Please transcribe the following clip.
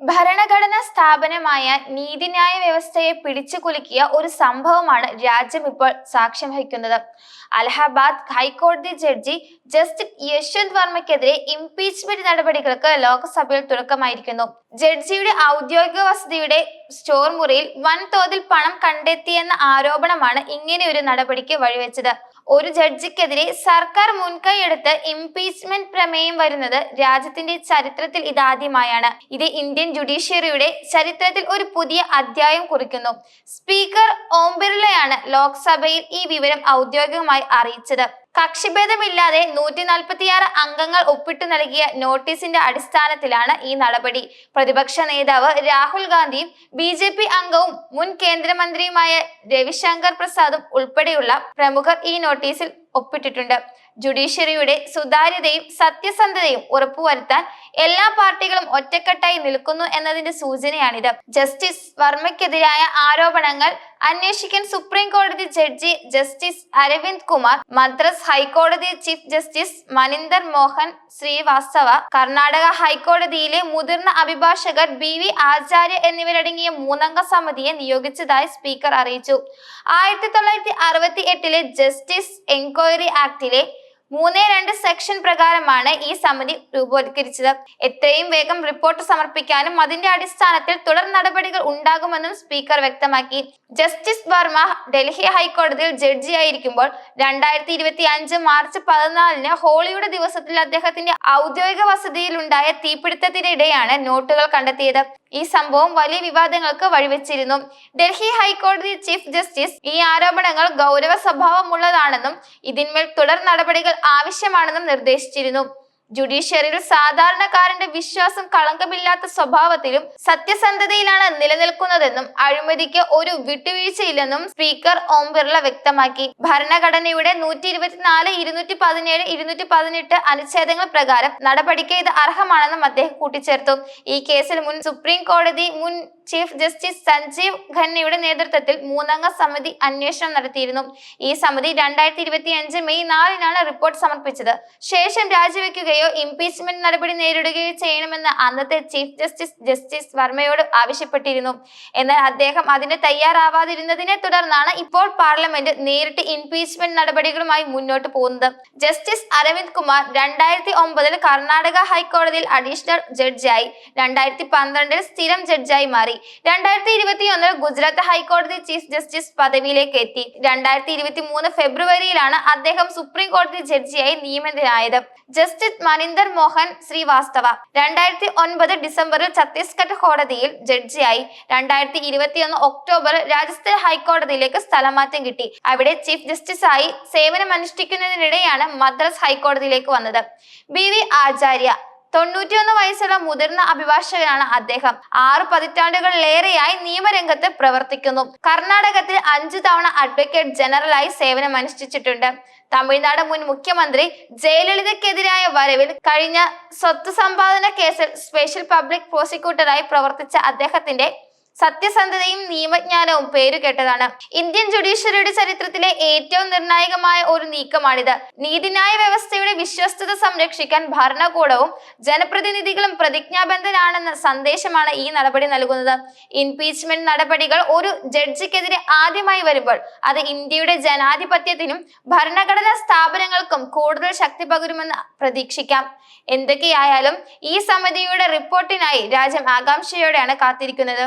ഭരണഘടനാ സ്ഥാപനമായ നീതിന്യായ വ്യവസ്ഥയെ പിടിച്ചു കുലുക്കിയ ഒരു സംഭവമാണ് രാജ്യം ഇപ്പോൾ സാക്ഷ്യം വഹിക്കുന്നത്. അലഹബാദ് ഹൈക്കോടതി ജഡ്ജി ജസ്റ്റിസ് യശ്വന്ത് വർമ്മയ്ക്കെതിരെ ഇംപീച്ച്മെന്റ് നടപടികൾക്ക് ലോക്സഭയിൽ തുടക്കമായിരിക്കുന്നു. ജഡ്ജിയുടെ ഔദ്യോഗിക വസതിയുടെ സ്റ്റോർ മുറിയിൽ വൻതോതിൽ പണം കണ്ടെത്തിയെന്ന ആരോപണമാണ് ഇങ്ങനെയൊരു നടപടിക്ക് വഴിവെച്ചത്. ഒരു ജഡ്ജിക്കെതിരെ സർക്കാർ മുൻകൈയെടുത്ത് ഇംപീച്ച്മെന്റ് പ്രമേയം വരുന്നത് രാജ്യത്തിന്റെ ചരിത്രത്തിൽ ഇതാദ്യമായാണ്. ഇത് ഇന്ത്യൻ ജുഡീഷ്യറിയുടെ ചരിത്രത്തിൽ ഒരു പുതിയ അധ്യായം കുറിക്കുന്നു. സ്പീക്കർ ഓം ബിർളയാണ് ലോക്സഭയിൽ ഈ വിവരം ഔദ്യോഗികമായി അറിയിച്ചത്. കക്ഷിഭേദമില്ലാതെ നൂറ്റി നാൽപ്പത്തിയാറ് അംഗങ്ങൾ ഒപ്പിട്ടു നൽകിയ നോട്ടീസിന്റെ അടിസ്ഥാനത്തിലാണ് ഈ നടപടി. പ്രതിപക്ഷ നേതാവ് രാഹുൽ ഗാന്ധിയും ബി ജെ പി അംഗവും മുൻ കേന്ദ്രമന്ത്രിയുമായ രവിശങ്കർ പ്രസാദും ഉൾപ്പെടെയുള്ള പ്രമുഖർ ഈ നോട്ടീസിൽ ഒപ്പിട്ടിട്ടുണ്ട്. ജുഡീഷ്യറിയുടെ സുതാര്യതയും സത്യസന്ധതയും ഉറപ്പുവരുത്താൻ എല്ലാ പാർട്ടികളും ഒറ്റക്കെട്ടായി നിൽക്കുന്നു എന്നതിന്റെ സൂചനയാണിത്. ജസ്റ്റിസ് വർമ്മയ്ക്കെതിരായ ആരോപണങ്ങൾ അന്വേഷിക്കാൻ സുപ്രീം കോടതി ജഡ്ജി ജസ്റ്റിസ് അരവിന്ദ് കുമാർ മദ്രാസ് ഹൈക്കോടതി ചീഫ് ജസ്റ്റിസ് മനിന്ദർ മോഹൻ ശ്രീവാസ്തവ കർണാടക ഹൈക്കോടതിയിലെ മുതിർന്ന അഭിഭാഷകർ ബി വി ആചാര്യ എന്നിവരടങ്ങിയ മൂന്നംഗ സമിതിയെ നിയോഗിച്ചതായി സ്പീക്കർ അറിയിച്ചു. ആയിരത്തി തൊള്ളായിരത്തി അറുപത്തി എട്ടിലെ ജസ്റ്റിസ് എൻക്വയറി ആക്ടിലെ മൂന്ന് രണ്ട് സെക്ഷൻ പ്രകാരമാണ് ഈ സമിതി രൂപവത്കരിച്ചത്. എത്രയും വേഗം റിപ്പോർട്ട് സമർപ്പിക്കാനും അതിന്റെ അടിസ്ഥാനത്തിൽ തുടർ നടപടികൾ ഉണ്ടാകുമെന്നും സ്പീക്കർ വ്യക്തമാക്കി. ജസ്റ്റിസ് വർമ്മ ഡൽഹി ഹൈക്കോടതിയിൽ ജഡ്ജിയായിരിക്കുമ്പോൾ രണ്ടായിരത്തി ഇരുപത്തി അഞ്ച് മാർച്ച് പതിനാലിന് ഹോളിയുടെ ദിവസത്തിൽ അദ്ദേഹത്തിന്റെ ഔദ്യോഗിക വസതിയിലുണ്ടായ തീപിടുത്തത്തിനിടെയാണ് നോട്ടുകൾ കണ്ടെത്തിയത്. ഈ സംഭവം വലിയ വിവാദങ്ങൾക്ക് വഴിവെച്ചിരുന്നു. ഡൽഹി ഹൈക്കോടതി ചീഫ് ജസ്റ്റിസ് ഈ ആരോപണങ്ങൾ ഗൗരവ സ്വഭാവമുള്ളതാണെന്നും ഇതിന്മേൽ തുടർ നടപടികൾ ആവശ്യമാണെന്നും നിർദ്ദേശിച്ചിരുന്നു. ജുഡീഷ്യറിയിൽ സാധാരണക്കാരന്റെ വിശ്വാസം കളങ്കമില്ലാത്ത സ്വഭാവത്തിലും സത്യസന്ധതയിലാണ് നിലനിൽക്കുന്നതെന്നും അഴിമതിക്ക് ഒരു വിട്ടുവീഴ്ചയില്ലെന്നും സ്പീക്കർ ഓം ബിർള വ്യക്തമാക്കി. ഭരണഘടനയുടെ നൂറ്റി ഇരുപത്തിനാല് ഇരുന്നൂറ്റി പതിനേഴ് ഇരുന്നൂറ്റി പതിനെട്ട് അനുച്ഛേദങ്ങൾ പ്രകാരം നടപടിക്ക് ഇത് അർഹമാണെന്നും അദ്ദേഹം കൂട്ടിച്ചേർത്തു. ഈ കേസിൽ മുൻ സുപ്രീം കോടതി മുൻ ചീഫ് ജസ്റ്റിസ് സഞ്ജീവ് ഖന്നയുടെ നേതൃത്വത്തിൽ മൂന്നംഗ സമിതി അന്വേഷണം നടത്തിയിരുന്നു. ഈ സമിതി രണ്ടായിരത്തി ഇരുപത്തി അഞ്ച് മെയ് നാലിനാണ് റിപ്പോർട്ട് സമർപ്പിച്ചത്. ശേഷം രാജിവെക്കുകയോ ഇംപീച്ച്മെന്റ് നടപടി നേരിടുകയോ ചെയ്യണമെന്ന് അന്നത്തെ ചീഫ് ജസ്റ്റിസ് ജസ്റ്റിസ് വർമ്മയോട് ആവശ്യപ്പെട്ടിരുന്നു. എന്നാൽ അദ്ദേഹം അതിന് തയ്യാറാവാതിരുന്നതിനെ തുടർന്നാണ് ഇപ്പോൾ പാർലമെന്റ് നേരിട്ട് ഇംപീച്ച്മെന്റ് നടപടികളുമായി മുന്നോട്ട് പോകുന്നത്. ജസ്റ്റിസ് അരവിന്ദ് കുമാർ രണ്ടായിരത്തി ഒമ്പതിൽ കർണാടക ഹൈക്കോടതിയിൽ അഡീഷണൽ ജഡ്ജായി. രണ്ടായിരത്തി പന്ത്രണ്ടിൽ സ്ഥിരം ജഡ്ജായി മാറി. രണ്ടായിരത്തി ഇരുപത്തി ഒന്നിൽ ഗുജറാത്ത് ഹൈക്കോടതി ചീഫ് ജസ്റ്റിസ് പദവിയിലേക്ക് എത്തി. രണ്ടായിരത്തി ഇരുപത്തി മൂന്ന് ഫെബ്രുവരിയിലാണ് അദ്ദേഹം സുപ്രീം കോടതി ജഡ്ജിയായി നിയമിതനായത്. ജസ്റ്റിസ് മനീന്ദർ മോഹൻ ശ്രീവാസ്തവ രണ്ടായിരത്തി ഒൻപത് ഡിസംബറിൽ ഛത്തീസ്ഗഡ് കോടതിയിൽ ജഡ്ജിയായി. രണ്ടായിരത്തി ഇരുപത്തിയൊന്ന് ഒക്ടോബറിൽ രാജസ്ഥാൻ ഹൈക്കോടതിയിലേക്ക് സ്ഥലമാറ്റം കിട്ടി. അവിടെ ചീഫ് ജസ്റ്റിസായി സേവനമനുഷ്ഠിക്കുന്നതിനിടെയാണ് മദ്രാസ് ഹൈക്കോടതിയിലേക്ക് വന്നത്. ബി വി ആചാര്യ തൊണ്ണൂറ്റിയൊന്ന് വയസ്സുള്ള മുതിർന്ന അഭിഭാഷകനാണ് അദ്ദേഹം. ആറ് പതിറ്റാണ്ടുകളിലേറെയായി നിയമരംഗത്ത് പ്രവർത്തിക്കുന്നു. കർണാടകത്തിൽ അഞ്ചു തവണ അഡ്വക്കേറ്റ് ജനറലായി സേവനമനുഷ്ഠിച്ചിട്ടുണ്ട്. തമിഴ്നാട് മുൻ മുഖ്യമന്ത്രി ജയലളിതയ്ക്കെതിരായ വരവിൽ കഴിഞ്ഞ സ്വത്ത് സമ്പാദന കേസിൽ സ്പെഷ്യൽ പബ്ലിക് പ്രോസിക്യൂട്ടറായി പ്രവർത്തിച്ച അദ്ദേഹത്തിന്റെ സത്യസന്ധതയും നിയമജ്ഞാനവും പേരുകേട്ടതാണ് ഇന്ത്യൻ ജുഡീഷ്യറിയുടെ ചരിത്രത്തിലെ ഏറ്റവും നിർണായകമായ ഒരു നീക്കമാണിത്. നീതിന്യായ വ്യവസ്ഥയുടെ വിശ്വസ്തത സംരക്ഷിക്കാൻ ഭരണകൂടവും ജനപ്രതിനിധികളും പ്രതിജ്ഞാബദ്ധരാണെന്ന സന്ദേശമാണ് ഈ നടപടി നൽകുന്നത്. ഇംപീച്ച്മെന്റ് നടപടികൾ ഒരു ജഡ്ജിക്കെതിരെ ആദ്യമായി വരുമ്പോൾ അത് ഇന്ത്യയുടെ ജനാധിപത്യത്തിനും ഭരണഘടനാ സ്ഥാപനങ്ങൾക്കും കൂടുതൽ ശക്തി പകരുമെന്ന് പ്രതീക്ഷിക്കാം. എന്തൊക്കെയായാലും ഈ സമിതിയുടെ റിപ്പോർട്ടിനായി രാജ്യം ആകാംക്ഷയോടെയാണ് കാത്തിരിക്കുന്നത്.